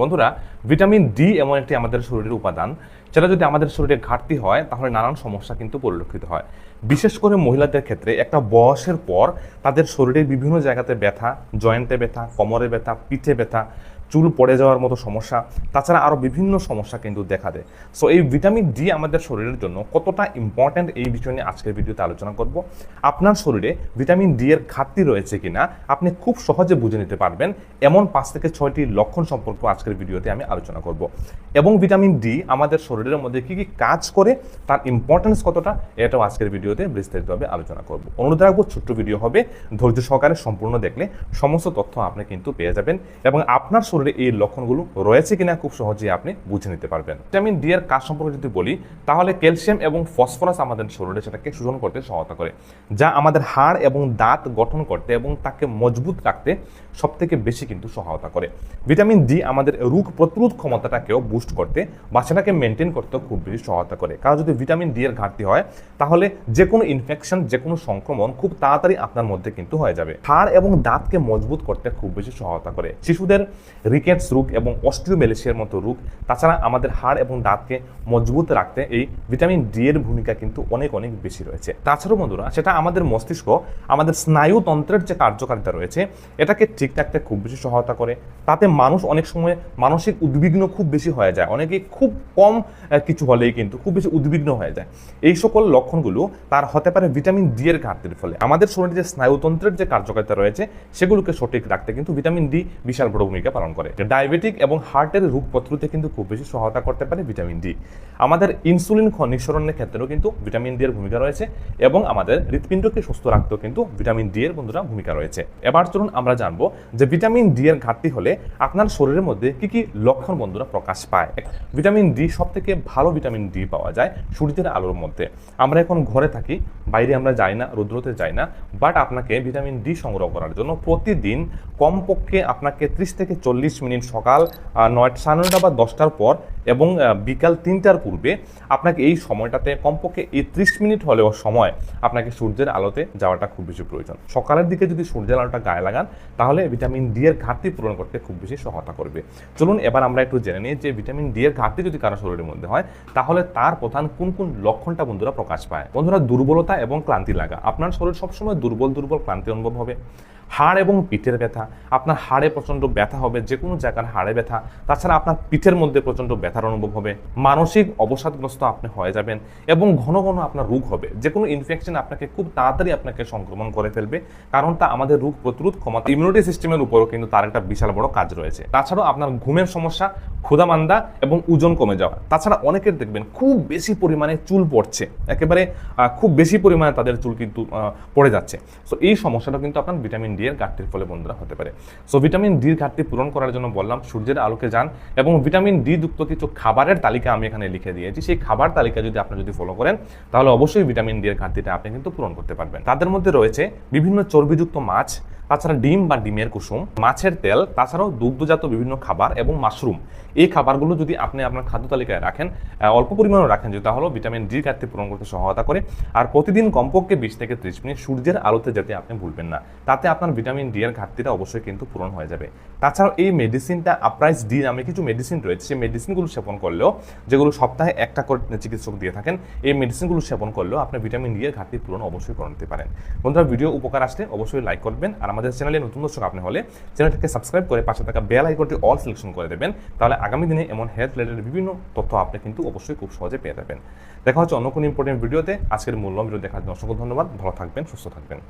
বন্ধুরা, vitamin D এমন একটি আমাদের শরীরের উপাদান, যেটা যদি আমাদের শরীরে ঘাটতি হয়, তাহলে নানান সমস্যা কিন্তু পরিলক্ষিত হয়। বিশেষ করে মহিলাদের ক্ষেত্রে একটা বয়সের পর তাদের শরীরে বিভিন্ন জায়গাতে ব্যথা, জয়েন্টে ব্যথা, কোমরে ব্যথা, পিঠে ব্যথা চুল পড়ে যাওয়ার মতো সমস্যা, তাছাড়া আরও বিভিন্ন সমস্যা কিন্তু দেখা দেয়। সো এই ভিটামিন ডি আমাদের শরীরের জন্য কতটা ইম্পর্ট্যান্ট এই বিষয় নিয়ে আজকের ভিডিওতে আলোচনা করব। আপনার শরীরে ভিটামিন ডি এর ঘাটতি রয়েছে কিনা, আপনি খুব সহজে বুঝে নিতে পারবেন। এমন পাঁচ থেকে ছয়টি লক্ষণ সম্পর্কে আজকের ভিডিওতে আমি আলোচনা করব। এবং ভিটামিন ডি আমাদের শরীরের মধ্যে কি কি কাজ করে, তার ইম্পর্টেন্স কতটা, এটাও আজকের ভিডিওতে বিস্তারিতভাবে আলোচনা করব। অনুরোধ রাখব, ছোট্ট ভিডিও হবে। ধৈর্য সহকারে সম্পূর্ণ দেখলে সমস্ত তথ্য আপনি কিন্তু পেয়ে যাবেন। এবং আপনার শরীরে এই লক্ষণগুলো রয়েছে কিনা খুব সহজেই আপনি বুঝে নিতে পারবেন। ভিটামিন ডি এর কাজ সম্পর্কে যদি বলি, তাহলে ক্যালসিয়াম এবং ফসফরাস আমাদের শরীরে সেটাকে শোষণ করতে সহায়তা করে, যা আমাদের হাড় এবং দাঁত গঠন করতে এবং তাকে মজবুত রাখতে সব থেকে বেশি কিন্তু সহায়তা করে। ভিটামিন ডি আমাদের রোগ প্রতিরোধ ক্ষমতাটাকেও বুস্ট করতে বা সেটাকে মেনটেন করতেও খুব বেশি সহায়তা করে। কারণ যদি ভিটামিন ডি এর ঘাটতি হয়, তাহলে যে কোনো ইনফেকশন যে কোনো সংক্রমণ খুব তাড়াতাড়ি আপনার মধ্যে কিন্তু হয়ে যাবে। হাড় এবং দাঁতকে মজবুত করতে খুব বেশি সহায়তা করে। শিশুদের রিকেটস রোগ এবং অস্ট্রিওমেলেশিয়ার মতো রোগ। তাছাড়া আমাদের হাড় এবং দাঁতকে মজবুত রাখতে এই ভিটামিন ডি এর ভূমিকা কিন্তু অনেক অনেক বেশি রয়েছে। তাছাড়াও বন্ধুরা, সেটা আমাদের মস্তিষ্ক, আমাদের স্নায়ুতন্ত্রের যে কার্যকারিতা রয়েছে, এটাকে ঠিক রাখতে খুব বেশি সহায়তা করে। তাতে মানুষ অনেক সময় মানসিক উদ্বিগ্ন খুব বেশি হয়ে যায়। অনেকে খুব কম কিছু হলেই কিন্তু খুব বেশি উদ্বিগ্ন হয়ে যায়। এই সকল লক্ষণগুলো তার হতে পারে ভিটামিন ডি এর ঘাটতির ফলে। আমাদের শরীরে যে স্নায়ুতন্ত্রের যে কার্যকারিতা রয়েছে, সেগুলোকে সঠিক রাখতে কিন্তু ভিটামিন ডি বিশাল বড় ভূমিকা পালন করে। ডায়াবেটিক এবং হার্টের রোগ কিন্তু খুব বেশি সহায়তা করতে পারে ভিটামিন ডি আমাদের ইনসুলিন খ- নিঃসরণের ক্ষেত্রেও কিন্তু ভিটামিন ডি এর ভূমিকা রয়েছে এবং আমাদের হৃৎপিণ্ডকে সুস্থ রাখতেও কিন্তু ভিটামিন ডি এর বন্ধুরা ভূমিকা রয়েছে। এবার চলুন আমরা জানব যে ভিটামিন ডি এর ঘাটতি হলে আপনার শরীরের মধ্যে কি কি লক্ষণ বন্ধুরা প্রকাশ পায়। ভিটামিন ডি সব থেকে ভালো ভিটামিন ডি পাওয়া যায় সূর্যের আলোর মধ্যে। আমরা এখন ঘরে থাকি, বাইরে আমরা যাই না, রৌদ্রতে যাই না বাট আপনাকে ভিটামিন ডি সংগ্রহ করার জন্য প্রতিদিন কমপক্ষে আপনাকে ত্রিশ থেকে চল্লিশ মিনিট সকাল নয়টা, সাড়ে নয়টা বা দশটার পর এবং বিকাল তিনটার পূর্বে আপনাকে এই সময়টাতে কমপক্ষে এই ত্রিশ মিনিট হলেও সময় আপনাকে সূর্যের আলোতে যাওয়াটা খুব বেশি প্রয়োজন। সকালের দিকে যদি সূর্যের আলোটা গায়ে লাগান, তাহলে ভিটামিন ডি এর ঘাটতি পূরণ করতে খুব বেশি সহায়তা করবে। চলুন এবার আমরা একটু জেনে নিই যে ভিটামিন ডি এর ঘাটতি যদি কারও শরীরের মধ্যে হয়, তাহলে তার প্রধান কোন কোন লক্ষণটা বন্ধুরা প্রকাশ পায়? বন্ধুরা দুর্বলতা এবং ক্লান্তি লাগা। আপনার শরীর সবসময় দুর্বল দুর্বল, ক্লান্তি অনুভব হবে। হাড় এবং পিঠের ব্যথা, আপনার হাড়ে প্রচণ্ড ব্যথা হবে যে কোনো জায়গার হাড়ে ব্যথা, তাছাড়া আপনার পিঠের মধ্যে প্রচণ্ড ব্যথার অনুভব হবে, মানসিক অবসাদগ্রস্ত আপনি হয়ে যাবেন এবং ঘন ঘন আপনার রোগ হবে। যে কোনো ইনফেকশন আপনাকে খুব তাড়াতাড়ি আপনাকে সংক্রমণ করে ফেলবে কারণ তা আমাদের রোগ প্রতিরোধ ক্ষমতা ইমিউনিটি সিস্টেমের উপরও কিন্তু তার একটা বিশাল বড় কাজ রয়েছে। তাছাড়াও আপনার ঘুমের সমস্যা ক্ষুধামান্দা এবং ওজন কমে যাওয়া। তাছাড়া অনেকের দেখবেন খুব বেশি পরিমাণে চুল পড়ছে। একেবারে খুব বেশি পরিমাণে তাদের চুল কিন্তু পড়ে যাচ্ছে। সো এই সমস্যাটা কিন্তু আপনার ভিটামিন ডি এর ঘাটতির ফলে বন্ধুরা হতে পারে। সো ভিটামিন ডির ঘাটতি পূরণ করার জন্য বললাম, সূর্যের আলোকে যান এবং ভিটামিন ডি যুক্ত কিছু খাবারের তালিকা আমি এখানে লিখে দিয়েছি। সেই খাবার তালিকা যদি আপনি যদি ফলো করেন, তাহলে অবশ্যই ভিটামিন ডি এর ঘাটতিটা আপনি কিন্তু পূরণ করতে পারবেন। তাদের মধ্যে রয়েছে বিভিন্ন চর্বিযুক্ত মাছ, তাছাড়া ডিম বা ডিমের কুসুম, মাছের তেল, তাছাড়াও দুগ্ধজাত বিভিন্ন খাবার এবং মাশরুম। এই খাবারগুলো যদি আপনি আপনার খাদ্য তালিকায় রাখেন অল্প পরিমাণে রাখেন, যদি তাহলে ভিটামিন ডি ঘাটতি পূরণ করতে সহায়তা করে। আর প্রতিদিন কমপক্ষে বিশ থেকে ত্রিশ মিনিট সূর্যের আলোতে যেতে আপনি ভুলবেন না, তাতে আপনার ভিটামিন ডি এর ঘাটতিটা অবশ্যই কিন্তু পূরণ হয়ে যাবে। তাছাড়াও এই মেডিসিনটা আপ্রাইস ডি নামে কিছু মেডিসিন রয়েছে, সেই মেডিসিনগুলো সেবন করলেও যেগুলো সপ্তাহে একটা করে চিকিৎসক দিয়ে থাকেন, এই মেডিসিনগুলো সেবন করলেও আপনি ভিটামিন ডি এর ঘাটতি পূরণ অবশ্যই করে নিতে পারেন। বন্ধুরা ভিডিও উপকার আসলে অবশ্যই লাইক করবেন, আর আমাদের চ্যানেলে নতুন দর্শক আপনি হলে চ্যানেলটিকে সাবস্ক্রাইব করে পাশে থাকা বেল আইকনটি অল সিলেকশন করে দেবেন, তাহলে আগামী দিনে এমন হেলথ রিলেটেড বিভিন্ন তথ্য আপনি কিন্তু অবশ্যই খুব সহজে পেয়ে যাবেন। দেখা হচ্ছে অন্য কোনো ইম্পর্টেন্ট ভিডিওতে আজকের মূল্য ভিডিও দেখার জন্য অসংখ্য ধন্যবাদ। ভালো থাকবেন, সুস্থ থাকবেন।